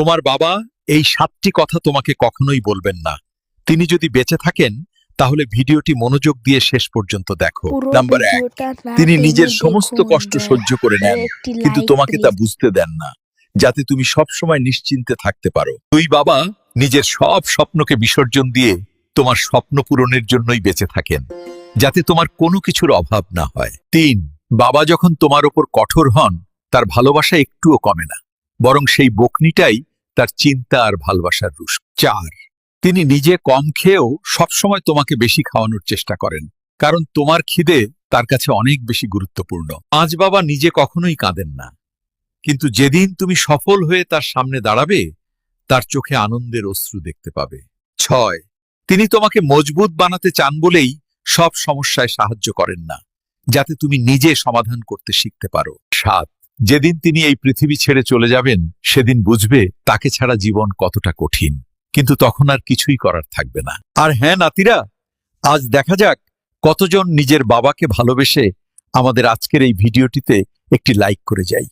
তোমার বাবা এই সাতটি কথা তোমাকে কখনোই বলবেন না। তিনি যদি বেঁচে থাকেন তাহলে ভিডিওটি মনোযোগ দিয়ে শেষ পর্যন্ত দেখো। নাম্বার এক তিনি নিজের সমস্ত কষ্ট সহ্য করে নেন কিন্তু তোমাকে তা বুঝতে দেন না যাতে তুমি সব সময় নিশ্চিন্তে থাকতে পারো। তুই বাবা নিজের সব স্বপ্নকে বিসর্জন দিয়ে তোমার স্বপ্ন পূরণের জন্যই বেঁচে থাকেন যাতে তোমার কোনো কিছুর অভাব না হয়। তিন বাবা যখন তোমার ওপর কঠোর হন তার ভালোবাসা একটুও কমে না বরং সেই বকনিটাই তার চিন্তা আর ভালোবাসার রুশ। চার, তিনি নিজে কম খেয়েও সবসময় তোমাকে বেশি খাওয়ানোর চেষ্টা করেন, কারণ তোমার খিদে তার কাছে অনেক বেশি গুরুত্বপূর্ণ। আজ বাবা নিজে কখনোই কাঁদেন না, কিন্তু যেদিন তুমি সফল হয়ে তার সামনে দাঁড়াবে, তার চোখে আনন্দের অশ্রু দেখতে পাবে। ছয়, তিনি তোমাকে মজবুত বানাতে চান বলেই সব সমস্যায় সাহায্য করেন না, যাতে তুমি নিজে সমাধান করতে শিখতে পারো। সাত যেদিন তিনি এই পৃথিবী ছেড়ে চলে যাবেন, সেদিন বুঝবে তাকে ছাড়া জীবন কতটা কঠিন। কিন্তু তখন আর কিছুই করার থাকবে না। আর হ্যাঁ নাতিরা, আজ দেখা যাক কতজন নিজের বাবাকে ভালোবেসে আমাদের আজকের এই ভিডিওটিতে একটি লাইক করে যাই